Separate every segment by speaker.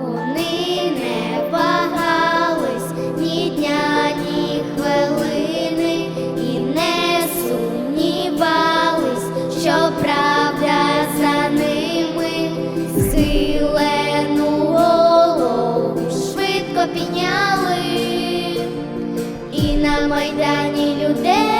Speaker 1: Вони не вагались ні дня, ні хвилини, і не сумнівались, що правда за ними силену швидко підняли і на майдані людей.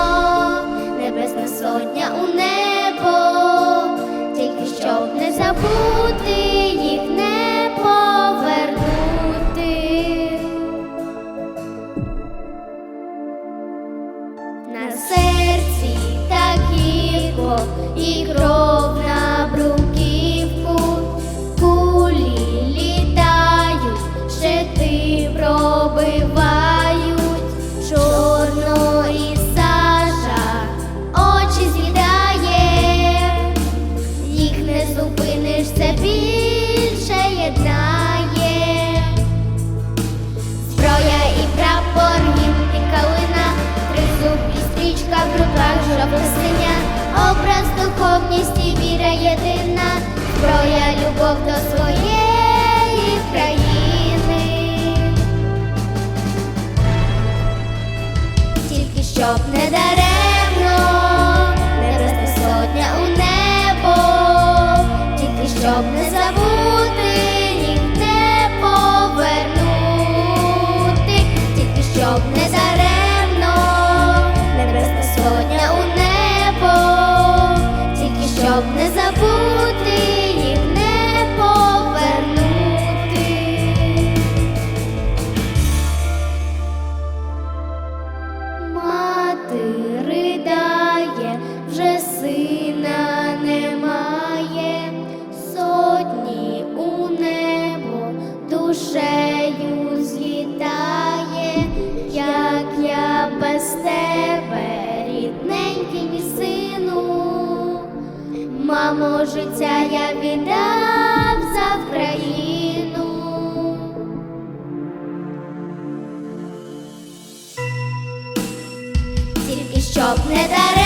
Speaker 1: і кров. духовність і віра єдина, зброя любов до своєї. з тебе, рідненький мій сину, мамо, життя я віддав за Україну. Тільки щоб не дари.